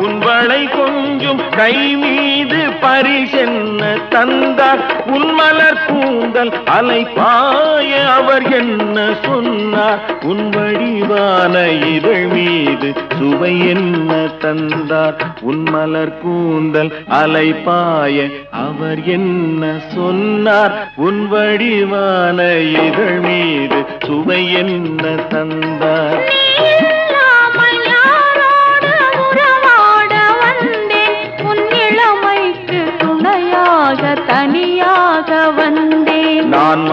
உன்வளை கொஞ்சும் கை மீது பரிசென்ன தந்தார் உன்மலர் கூந்தல் அலைப்பாய அவர் என்ன சொன்னார் உன் வடிவான இதழ் மீது சுவை என்ன தந்தார் உன் மலர் கூந்தல் அலைப்பாய அவர் என்ன சொன்னார் உன் வடிவான இதழ் மீது சுவை என்ன தந்தார்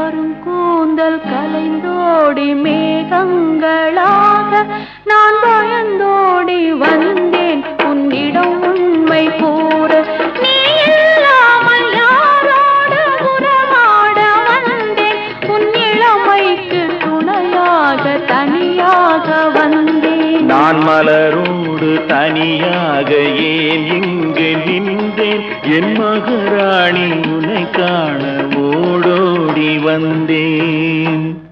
என் கருங்கூந்தல் கலைந்தோடி மேகங்களாக நான் பயந்தோடி வந்தேன். உன்னிடம் உண்மை கூற நீ இல்லாமல் யாரோடு உறவாட வந்தேன். உன் இளமைக்கு துணையாக தனியாக வந்தேன். நான் மலரோடு தனியாக ஏன் இங்கு நின்றேன்? என் மகராணி உன்னை காண ஓடோடி வந்தேன்.